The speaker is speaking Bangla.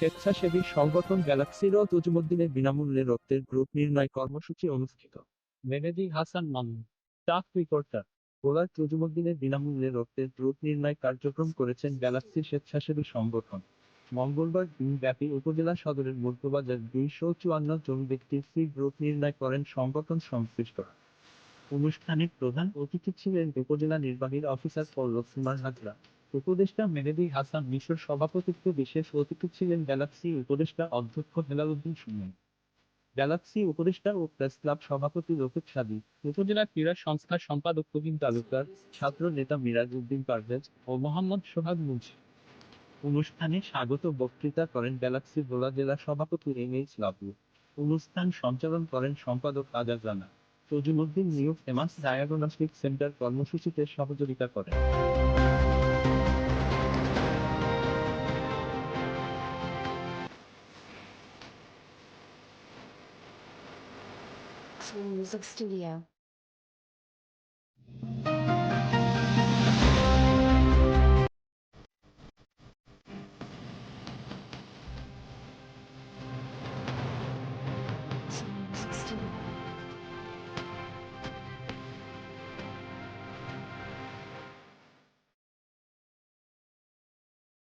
স্বেচ্ছাসেবী সংগঠন গ্যালাক্সির ও তজুমুদ্দিনের বিনামূল্যে রক্তের গ্রুপ নির্ণয় কর্মসূচি অনুষ্ঠিত। মেহেদি হাসান মামুন, স্টাফ রিপোর্টার ভোলার তজুমুদ্দিনের বিনামূল্যে রক্তের গ্রুপ নির্ণয় কার্যক্রম করেছেন গ্যালাক্সি স্বেচ্ছাসেবী সংগঠন। মঙ্গলবার দিনব্যাপী উপজেলা সদরের মধ্যবাজার দুইশো চুয়ান্ন জন ব্যক্তির ফ্রি গ্রুপ নির্ণয় করেন সংগঠন সংশ্লিষ্টরা। অনুষ্ঠানের প্রধান অতিথি ছিলেন উপজেলা নির্বাহীর অফিসার পল্লব কুমার হাজরা। উপদেষ্টা মেহেদি হাসান মিশর সভাপতিত্বে বিশেষ অতিথি ছিলেন গ্যালাক্সি উপদেষ্টা অধ্যক্ষ হেলালুদ্দিন সুমন। গ্যালাক্সি উপদেষ্টা ও প্রেস ক্লাব সভাপতি রফিক সাদি, উপজেলা ক্রীড়া সংস্থার সম্পাদক কবিন তালুকদার, ছাত্র নেতা মিরাজ উদ্দিন পারভেজ ও মোহাম্মদ সোহাগ মুন্সি। অনুষ্ঠানে স্বাগত বক্তৃতা করেন গ্যালাক্সি ভোলা জেলা সভাপতি এম এইচ লাবলু অনুষ্ঠান সঞ্চালন করেন সম্পাদক Azad Rana. Tazumuddin new famous diagnostic centre কর্মসূচিতে সহযোগিতা করেন। Music Studio.